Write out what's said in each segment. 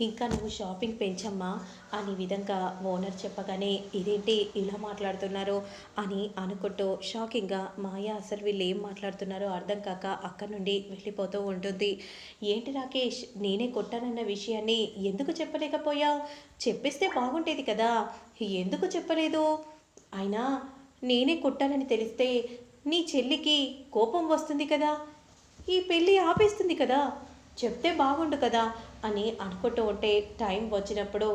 ఇంకా నువ్వు షాపింగ్ పెంచమ్మా అని విధంగా ఓనర్ చెప్పగానే ఇదేంటి ఇలా మాట్లాడుతున్నారు? అని అనుకుంటూ షాకింగ్గా మాయ అసలు వీళ్ళు ఏం మాట్లాడుతున్నారో అర్థం కాక అక్కడి నుండి వెళ్ళిపోతూ ఉంటుంది. ఏంటి రాకేష్ నేనే కొట్టానన్న విషయాన్ని ఎందుకు చెప్పలేకపోయావు? చెప్పిస్తే బాగుండేది కదా. ఎందుకు చెప్పలేదు? అయినా నేనే కొట్టానని తెలిస్తే నీ చెల్లికి కోపం వస్తుంది కదా. ఈ పెళ్ళి ఆపేస్తుంది కదా. చెప్తే బాగుండు కదా అని అనుకుంటూ ఉంటే టైం వచ్చినప్పుడు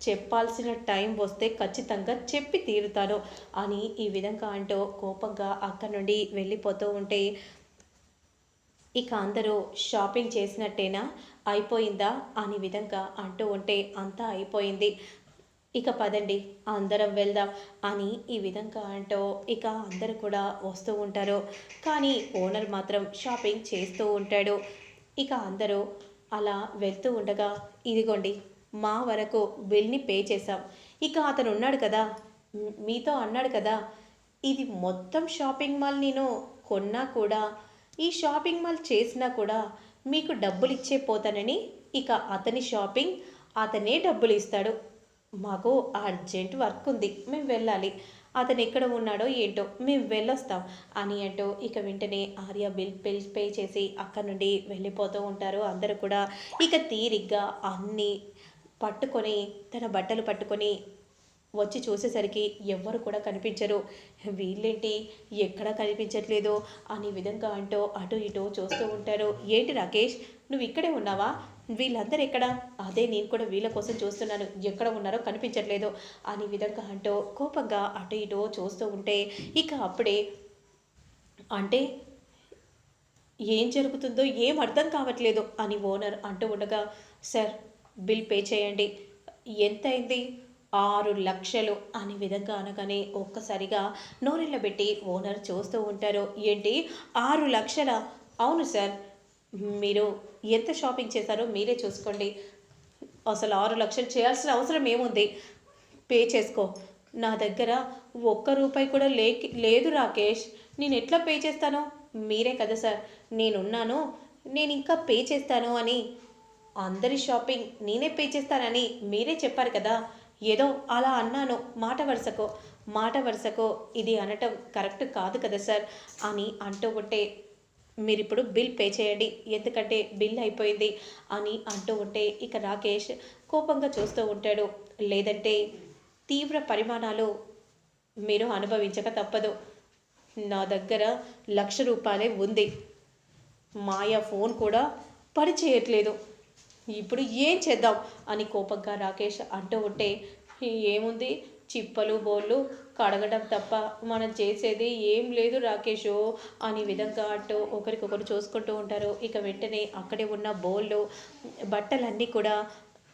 చెప్పాల్సిన టైం వస్తే ఖచ్చితంగా చెప్పి తీరుతాను అని ఈ విధంగా అంటూ కోపంగా అక్కడి నుండి వెళ్ళిపోతూ ఉంటే ఇక అందరూ షాపింగ్ చేసినట్టేనా? అయిపోయిందా? అని విధంగా అంటూ ఉంటే అంతా అయిపోయింది. ఇక పదండి అందరం వెళ్దాం అని ఈ విధంగా అంటూ ఇక అందరూ కూడా వస్తూ ఉంటారు. కానీ ఓనర్ మాత్రం షాపింగ్ చేస్తూ ఉంటాడు. ఇక అందరూ అలా వెళ్తూ ఉండగా ఇదిగోండి మా వరకు బిల్ని పే చేశాం. ఇక అతను ఉన్నాడు కదా మీతో అన్నాడు కదా ఇది మొత్తం షాపింగ్ మాల్ నేను కొన్నా కూడా ఈ షాపింగ్ మాల్ చేసినా కూడా మీకు డబ్బులు ఇచ్చే పోతానని ఇక అతని షాపింగ్ అతనే డబ్బులు ఇస్తాడు. మాకు అర్జెంట్ వర్క్ ఉంది మేము వెళ్ళాలి. అతను ఎక్కడ ఉన్నాడో ఏంటో మేము వెళ్ళొస్తాం అని అంటూ ఇక వెంటనే ఆర్య బిల్ బిల్ పే చేసి అక్కడ నుండి వెళ్ళిపోతూ ఉంటారు. అందరూ కూడా ఇక తీరిగ్గా అన్నీ పట్టుకొని తన బట్టలు పట్టుకొని వచ్చి చూసేసరికి ఎవ్వరు కూడా కనిపించరు. వీళ్ళేంటి? ఎక్కడా కనిపించట్లేదు? అనే విధంగా అంటూ అటు ఇటు చూస్తూ ఉంటారు. ఏంటి రాకేష్ నువ్వు ఇక్కడే ఉన్నావా? వీళ్ళందరూ ఎక్కడ? అదే నేను కూడా వీళ్ళ కోసం చూస్తున్నాను. ఎక్కడ ఉన్నారో కనిపించట్లేదు. అని విధంగా అంటూ కోపంగా అటు ఇటు చూస్తూ ఉంటే ఇక అప్పుడే అంటే ఏం జరుగుతుందో ఏం అర్థం కావట్లేదు అని ఓనర్ అంటూ ఉండగా సార్ బిల్ పే చేయండి. ఎంత అయింది ఆరు లక్షలు. అనే విధంగా అనగానే ఒక్కసారిగా నోరెళ్ళబెట్టి ఓనర్ చూస్తూ ఉంటారు. ఏంటి? ఆరు లక్షల? అవును సార్. మీరు ఎంత షాపింగ్ చేశారో మీరే చూసుకోండి. అసలు ఆరు లక్షలు చేయాల్సిన అవసరం ఏముంది? పే చేసుకో. నా దగ్గర ఒక్క రూపాయి కూడా లే లేదు రాకేష్. నేను ఎట్లా పే చేస్తాను? మీరే కదా సార్. నేనున్నాను నేను ఇంకా పే చేస్తాను అని. అందరి షాపింగ్ నేనే పే చేస్తానని మీరే చెప్పారు కదా. ఏదో అలా అన్నాను. మాట వరుసకో. మాట వరుసకో ఇది అనటం కరెక్ట్ కాదు కదా సార్ అని అంటూ ఉంటే మీరు ఇప్పుడు బిల్ పే చేయండి. ఎందుకంటే బిల్ అయిపోయింది అని అంటూ ఉంటే ఇక రాకేష్ కోపంగా చూస్తూ ఉంటాడు. లేదంటే తీవ్ర పరిమాణాలు మీరు అనుభవించక తప్పదు. నా దగ్గర లక్ష రూపాయలే ఉంది. మాయా ఫోన్ కూడా పనిచేయట్లేదు ఇప్పుడు ఏం చేద్దాం? అని కోపంగా రాకేష్ అంటూ ఉంటే ఏముంది? చిప్పలు బోళ్ళు కడగడం తప్ప మనం చేసేది ఏం లేదు రాకేష్. అని విధంగా అంటూ ఒకరికొకరు చూసుకుంటూ ఉంటారు. ఇక వెంటనే అక్కడే ఉన్న బోళ్ళు బట్టలన్నీ కూడా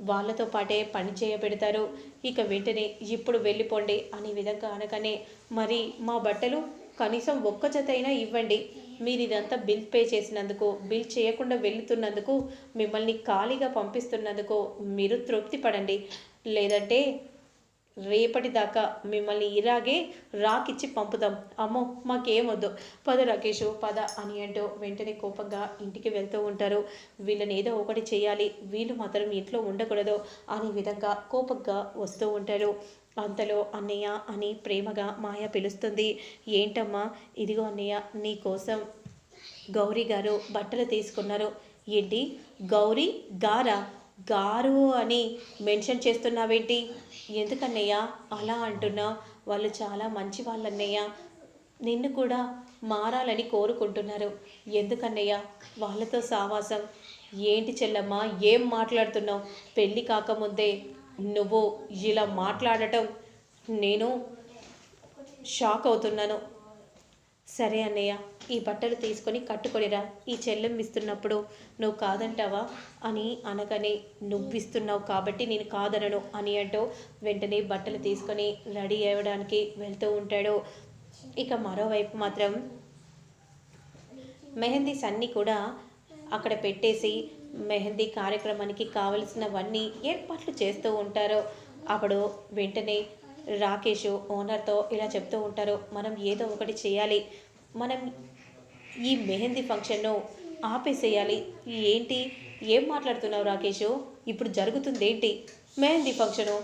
వాళ్ళతో పాటే పని చేయబెడతారు. ఇక వెంటనే ఇప్పుడు వెళ్ళిపోండి అనే విధంగా అనగానే మరి మా బట్టలు కనీసం ఒక్క జత అయినా ఇవ్వండి. మీరు ఇదంతా బిల్ పే చేసినందుకు బిల్ చేయకుండా వెళ్తున్నందుకు మిమ్మల్ని ఖాళీగా పంపిస్తున్నందుకు మీరు తృప్తి పడండి. లేదంటే రేపటి దాకా మిమ్మల్ని ఇలాగే రాకిచ్చి పంపుదాం. అమ్మో మాకేమొద్దు పద రాకేషు పద అని అంటూ వెంటనే కోపంగా ఇంటికి వెళ్తూ ఉంటారు. వీళ్ళని ఏదో ఒకటి చేయాలి. వీళ్ళు మాత్రం ఇంట్లో ఉండకూడదు అనే విధంగా కోపంగా వస్తూ ఉంటారు. అంతలో అన్నయ్య అని ప్రేమగా మాయ పిలుస్తుంది. ఏంటమ్మా? ఇదిగో అన్నయ్య నీ కోసం గౌరీ గారు బట్టలు తీసుకున్నారు. ఏంటి? గౌరీ గారా? గారు అని మెన్షన్ చేస్తున్నావేంటి? ఎందుకన్నయ్య? అలా అంటున్నా. వాళ్ళు చాలా మంచి వాళ్ళన్నయ్య. నిన్ను కూడా మారాలని కోరుకుంటున్నారు. ఎందుకన్నయ్య? వాళ్ళతో సావాసం. ఏంటి చెల్లమ్మ? ఏం మాట్లాడుతున్నావు? పెళ్ళి కాకముందే నువ్వు ఇలా మాట్లాడటం నేను షాక్ అవుతున్నాను. సరే అన్నయ్య ఈ బట్టలు తీసుకొని కట్టుకొనిరా. ఈ చెల్లెం ఇస్తున్నప్పుడు నువ్వు కాదంటావా? అని అనగానే నువ్విస్తున్నావు కాబట్టి నేను కాదనను అని అంటూ వెంటనే బట్టలు తీసుకొని రెడీ అవ్వడానికి వెళ్తూ ఉంటాడు. ఇక మరోవైపు మాత్రం మెహందీస్ అన్నీ కూడా అక్కడ పెట్టేసి మెహందీ కార్యక్రమానికి కావలసినవన్నీ ఏర్పాట్లు చేస్తూ ఉంటారు. అప్పుడు వెంటనే రాకేష్ ఓనర్తో ఇలా చెప్తూ ఉంటారు మనం ఏదో ఒకటి చేయాలి. మనం ఈ మెహందీ ఫంక్షన్ను ఆపేసేయాలి. ఏంటి? ఏం మాట్లాడుతున్నావు రాకేష్? ఇప్పుడు జరుగుతుంది ఏంటి మెహందీ ఫంక్షను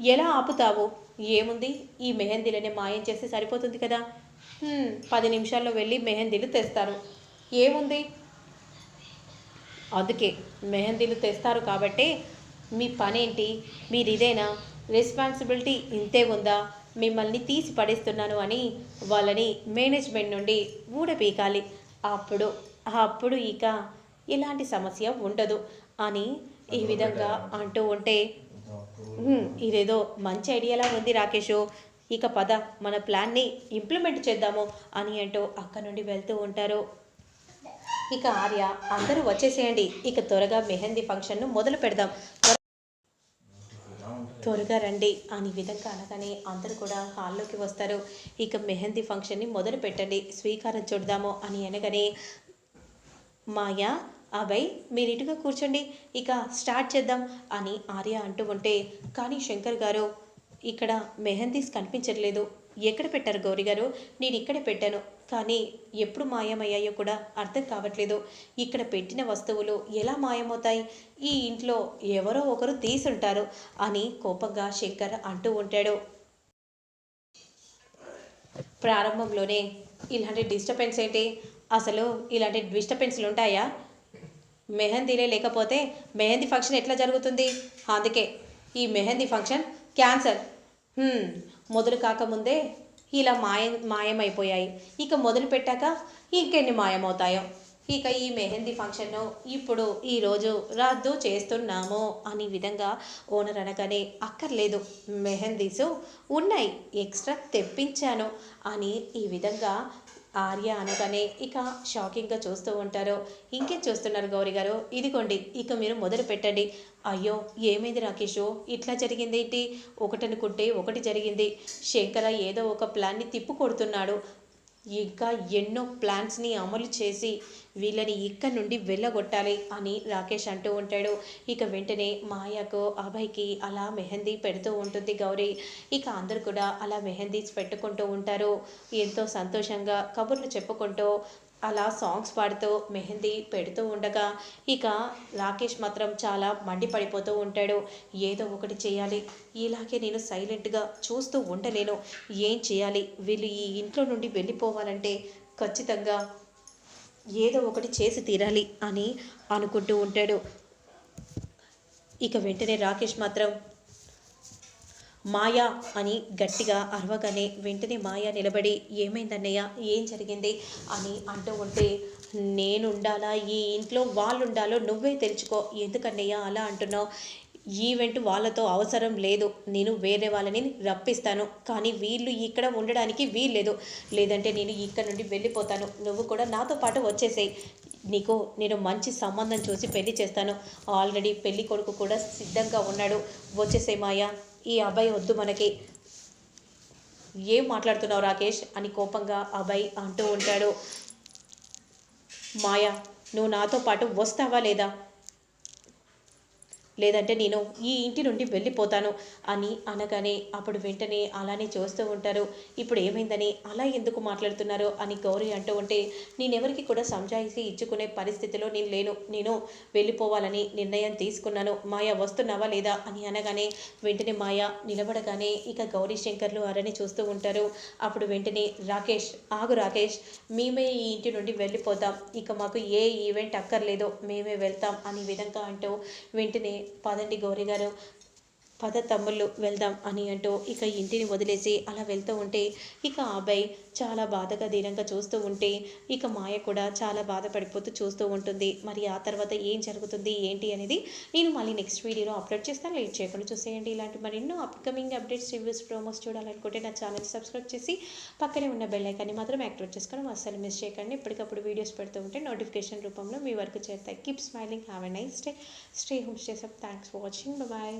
ఎలా ఆపుతావు? ఏముంది? ఈ మెహందీలనే మాయం చేస్తే సరిపోతుంది కదా. పది నిమిషాల్లో వెళ్ళి మెహందీలు తెస్తారు. ఏముంది? అందుకే మెహందీలు తెస్తారు కాబట్టి మీ పనేంటి? మీరు ఇదేనా రెస్పాన్సిబిలిటీ ఇంతే ఉందా? మిమ్మల్ని తీసి పడేస్తున్నాను అని వాళ్ళని మేనేజ్మెంట్ నుండి ఊడపీకాలి. అప్పుడు అప్పుడు ఇక ఇలాంటి సమస్య ఉండదు అని ఈ విధంగా అంటూ ఉంటే "హ్మ్, ఇదేదో మంచి ఐడియాలా ఉంది రాకేష్. ఇక పద మన ప్లాన్ని ఇంప్లిమెంట్ చేద్దాము అని అంటూ అక్క నుండి వెళ్తూ ఉంటారు. ఇక ఆర్య అందరూ వచ్చేసేయండి. ఇక త్వరగా మెహందీ ఫంక్షన్ను మొదలు పెడదాం. త్వరగా రండి అని విధంగా అనగానే అందరూ కూడా హాల్లోకి వస్తారు. ఇక మెహందీ ఫంక్షన్ని మొదలు పెట్టండి. స్వీకారం చూడదాము అని అనగానే మాయా అభయ్ మీరు ఇటుగా కూర్చోండి. ఇక స్టార్ట్ చేద్దాం అని ఆర్య అంటూ ఉంటే కానీ శంకర్ గారు ఇక్కడ మెహందీస్ కనిపించట్లేదు. ఎక్కడ పెట్టారు గౌరీ గారు? నేను ఇక్కడే పెట్టాను. కానీ ఎప్పుడు మాయమయ్యాయో కూడా అర్థం కావట్లేదు. ఇక్కడ పెట్టిన వస్తువులు ఎలా మాయమవుతాయి? ఈ ఇంట్లో ఎవరో ఒకరు తీసుంటారు అని కోపంగా శంకర్ అంటూ ఉంటాడు. ప్రారంభంలోనే ఇలాంటి డిస్టర్బెన్స్ ఏంటి? అసలు ఇలాంటి డిస్టర్బెన్స్లు ఉంటాయా? మెహందీలే లేకపోతే మెహందీ ఫంక్షన్ ఎట్లా జరుగుతుంది? అందుకే ఈ మెహందీ ఫంక్షన్ క్యాన్సల్ మొదలు కాకముందే ఇలా మాయం మాయమైపోయాయి. ఇక మొదలు పెట్టాక ఇంకెన్ని మాయమవుతాయో. ఇక ఈ మెహందీ ఫంక్షన్ను ఇప్పుడు ఈరోజు రద్దు చేస్తున్నాము అని విధంగా ఓనర్ అనగానే అక్కర్లేదు మెహందీసు ఉన్నాయి ఎక్స్ట్రా తెప్పించాను అని ఈ విధంగా ఆర్య అనగానే ఇక షాకింగ్గా చూస్తూ ఉంటారు. ఇంకేం చూస్తున్నారు గౌరీ గారు? ఇదిగోండి ఇక మీరు మొదలు పెట్టండి. అయ్యో ఏమైంది రాకేషు? ఇట్లా జరిగింది ఏంటి ఒకటనుకుంటే ఒకటి జరిగింది. శంకర ఏదో ఒక ప్లాన్ని తిప్పు కొడుతున్నాడు ఇంకా ఎన్నో ప్లాన్స్ని అమలు చేసి వీళ్ళని ఇక్కడి నుండి వెళ్ళగొట్టాలి అని రాకేష్ అంటూ ఉంటాడు. ఇక వెంటనే మాయకు అభయ్కి అలా మెహందీ పెడుతూ ఉంటుంది గౌరీ. ఇక అందరు కూడా అలా మెహందీస్ పెట్టుకుంటూ ఉంటారు. ఎంతో సంతోషంగా కబుర్లు చెప్పుకుంటూ అలా సాంగ్స్ పాడుతూ మెహందీ పెడుతూ ఉండగా ఇక రాకేష్ మాత్రం చాలా మండిపడిపోతూ ఉంటాడు. ఏదో ఒకటి చేయాలి. ఇలాగే నేను సైలెంట్గా చూస్తూ ఉండలేను. ఏం చేయాలి? వీళ్ళు ఈ ఇంట్లో నుండి వెళ్ళిపోవాలంటే ఖచ్చితంగా ఏదో ఒకటి చేసి తీరాలి అని అనుకుంటూ ఉంటాడు. ఇక వెంటనే రాకేష్ మాత్రం మాయా అని గట్టిగా అరవగానే వెంటనే మాయా నిలబడి ఏమైందన్నయ్య? ఏం జరిగింది? అని అంటూ ఉంటే నేనుండాలా? ఈ ఇంట్లో వాళ్ళు ఉండాలో నువ్వే తెలుసుకో. ఎందుకన్నయ్య అలా అంటున్నావు? ఈవెంట్ వాళ్ళతో అవసరం లేదు. నేను వేరే వాళ్ళని రప్పిస్తాను. కానీ వీళ్ళు ఇక్కడ ఉండడానికి వీల్లేదు. లేదంటే నేను ఇక్కడ నుండి వెళ్ళిపోతాను. నువ్వు కూడా నాతో పాటు వచ్చేసేయి. నీకు నేను మంచి సంబంధం చూసి పెళ్ళి చేస్తాను. ఆల్రెడీ పెళ్ళి కొడుకు కూడా సిద్ధంగా ఉన్నాడు. వచ్చేసే మాయా. ఈ అబ్బాయి వద్దు మనకి. ఏం మాట్లాడుతున్నావు రాకేష్? అని కోపంగా అబ్బాయి అంటూ ఉంటాడు. మాయా నువ్వు నాతో పాటు వస్తావా లేదా? లేదంటే నేను ఈ ఇంటి నుండి వెళ్ళిపోతాను అని అనగానే అప్పుడు వెంటనే అలానే చూస్తూ ఉంటారు. ఇప్పుడు ఏమైందని అలా ఎందుకు మాట్లాడుతున్నారు అని గౌరీ అంటూ ఉంటే నేనెవరికి కూడా సంజాయిసి ఇచ్చుకునే పరిస్థితిలో నేను లేను. నేను వెళ్ళిపోవాలని నిర్ణయం తీసుకున్నాను. మాయ వస్తున్నావా లేదా? అని అనగానే వెంటనే మాయ నిలబడగానే ఇక గౌరీ శంకర్లు అరని చూస్తూ ఉంటారు. అప్పుడు వెంటనే రాకేష్ ఆగు రాకేష్. మేమే ఈ ఇంటి నుండి వెళ్ళిపోతాం. ఇక మాకు ఏ ఈవెంట్ అక్కర్లేదు మేమే వెళ్తాం అనే విధంగా అంటూ వెంటనే పదండి గౌరీ గారు పద తమ్ముళ్ళు వెళ్దాం అని అంటూ ఇక ఇంటిని వదిలేసి అలా వెళ్తూ ఉంటే ఇక ఆ అబ్బాయి చాలా బాధగా దీనంగా చూస్తూ ఉంటే ఇక మాయ కూడా చాలా బాధపడిపోతూ చూస్తూ ఉంటుంది. మరి ఆ తర్వాత ఏం జరుగుతుంది ఏంటి అనేది నేను మళ్ళీ నెక్స్ట్ వీడియోలో అప్లోడ్ చేస్తాను. లేట్ చేయకుండా చూసేయండి. ఇలాంటి మరెన్నో అప్కమింగ్ అప్డేట్స్ రివ్యూస్ ప్రోమోస్ చూడాలనుకుంటే నా ఛానల్ సబ్స్క్రైబ్ చేసి పక్కనే ఉన్న బెల్ ఐకాన్ని మాత్రం యాక్టివేట్ చేసుకోవడం అస్సలు మిస్ చేయకండి. ఎప్పటికప్పుడు వీడియోస్ పెడుతూ ఉంటే నోటిఫికేషన్ రూపంలో మీ వరకు చేరుతాయి. Keep smiling have a nice day stay home stay safe thanks for watching bye